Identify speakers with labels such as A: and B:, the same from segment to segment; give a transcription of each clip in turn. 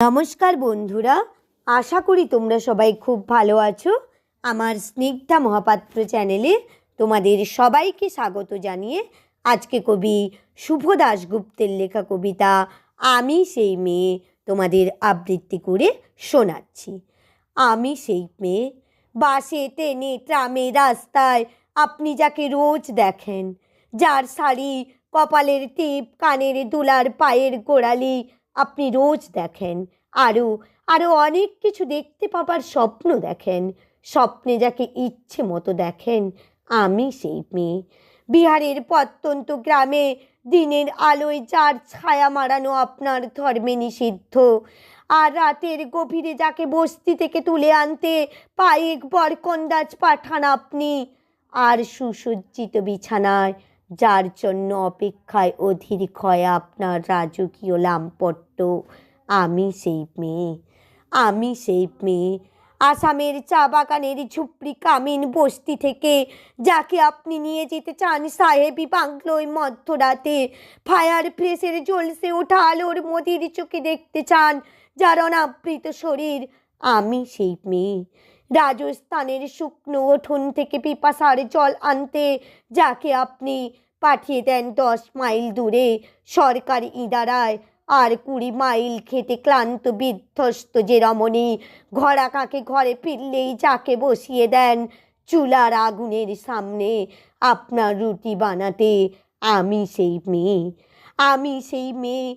A: নমস্কার বন্ধুরা, আশা করি তোমরা সবাই খুব ভালো আছো। আমার স্নিগ্ধা মহাপাত্র চ্যানেলে তোমাদের সবাইকে স্বাগত জানিয়ে আজকে কবি শুভ দাশগুপ্তের লেখা কবিতা আমি সেই মেয়ে তোমাদের আবৃত্তি করে শোনাচ্ছি। আমি সেই মেয়ে, বাসে, ট্রেনে, ট্রামে, রাস্তায় আপনি যাকে রোজ দেখেন, যার শাড়ি কপালের টিপ, কানের দুলার পায়ের গোড়ালি আপনি রোজ দেখেন। আরও আরও অনেক কিছু দেখতে পাবার স্বপ্ন দেখেন। স্বপ্নে যাকে ইচ্ছে মতো দেখেন, আমি সেই মেয়ে। বিহারের প্রত্যন্ত গ্রামে দিনের আলোয় যার ছায়া মারানো আপনার ধর্মে নিষিদ্ধ। আর রাতের গভীরে যাকে বস্তি থেকে তুলে আনতে পায়েক বরকন্দাজ পাঠান আপনি। আর সুসজ্জিত বিছানায় যার জন্য অপেক্ষায় অধীর ক্ষয় আপনার রাজকীয় লাম্পট্য। আমি সেই মেয়ে, আমি সেই মেয়ে। আসামের চা বাগানের ঝুপড়ি কামিন বস্তি থেকে যাকে আপনি নিয়ে যেতে চান সাহেবি বাংলোয় মধ্যরাতে। ফায়ার প্লেসের জ্বলসে ওঠা আলোর মোদির চোখে দেখতে চান, যার অনাবৃত শরীর আমি সেই মেয়ে। রাজস্থানের শুকনো উঠোন থেকে পিপাসার জল আনতে যাকে আপনি পাঠিয়ে দেন দশ মাইল দূরে, সরকারি ইদারায় আর কুড়ি মাইল খেতে ক্লান্ত, বিধ্বস্ত যে রমণী। ঘোড়া কাকে ঘরে ফিরলেই যাকে বসিয়ে দেন চুলার আগুনের সামনে আপনার রুটি বানাতে, আমি সেই মেয়ে। আমি সেই মেয়ে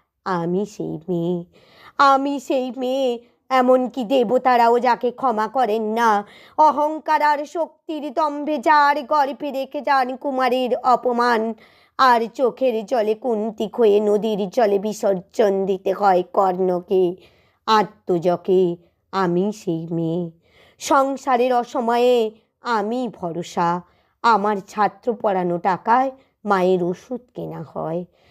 A: আমি সেই মেয়ে, আমি সেই মেয়ে, এমনকি দেবতারাও যাকে ক্ষমা করেন না। অহংকার আর শক্তির দম্ভে যার গর্ভে রেখে যান কুমারের অপমান, আর চোখের জলে কুন্তি হয়ে নদীর জলে বিসর্জন দিতে হয় কর্ণকে, আত্মজকে। আমি সেই মেয়ে। সংসারের অসময়ে আমি ভরসা। আমার ছাত্র পড়ানো টাকায় মায়ের ওষুধ কেনা হয়।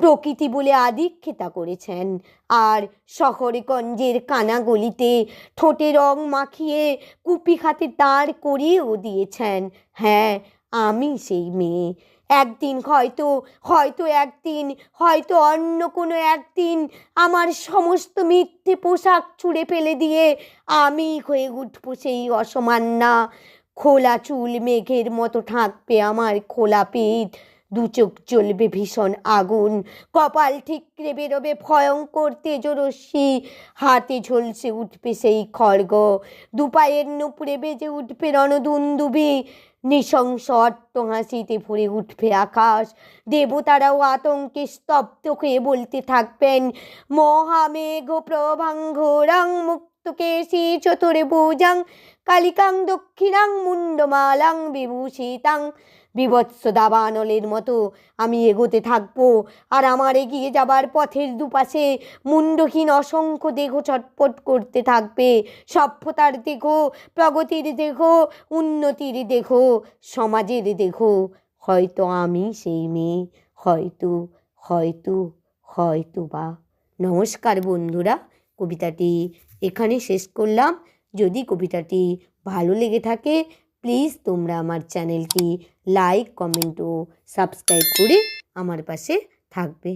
A: প্রকৃতি বলে আদিক্ষেতা করেছেন। আর শহরগঞ্জের কানাগলিতে ঠোঁটে রং মাখিয়ে কুপি খাতে দাঁড় করিয়েও দিয়েছেন। হ্যাঁ আমি সেই মেয়ে। একদিন হয়তো হয়তো একদিন, হয়তো অন্য কোনো একদিন আমার সমস্ত মিথ্যে পোশাক ছুঁড়ে ফেলে দিয়ে আমি হয়ে উঠবো সেই অসমান্না। খোলা চুল মেঘের মতো ঠাঁকবে আমার খোলা পিঠ। দু চোখ জ্বলবে ভীষণ আগুন। কপাল ঠিকরে বেরোবে ভয়ঙ্কর তেজরশ্মি। হাতে ঝলসে উঠবে সেই খড়গ। দুপায়ের নুপুরে বেজে উঠবে রণদুন্দুবি। নৃশংস হাসিতে ভরে উঠবে আকাশ। দেবতারাও আতঙ্কে স্তব্ধ হয়ে বলতে থাকবেন, মহামেঘ প্রভাঙ্গ রং মুক্ত কেশি চতুরে ভুজাং কালিকাং দক্ষিণাং মুন্ডমালাং বিভূষিতাং। বিভৎস দাবানলের মতো আমি এগোতে থাকব। আর আমার এগিয়ে যাবার পথের দুপাশে মুন্ডহীন অসংখ্য দেহ ছটপট করতে থাকবে। সভ্যতার দেহ, প্রগতির দেহ, উন্নতির দেহ, সমাজের দেহ। হয়তো আমি সেই মেয়ে, হয়তো হয়তো হয়তো বা নমস্কার বন্ধুরা, কবিতাটি এখানে শেষ করলাম। যদি কবিতাটি ভালো লেগে থাকে প্লিজ তোমরা আমার চ্যানেলটি লাইক কমেন্ট ও সাবস্ক্রাইব করে আমার পাশে থাকবে।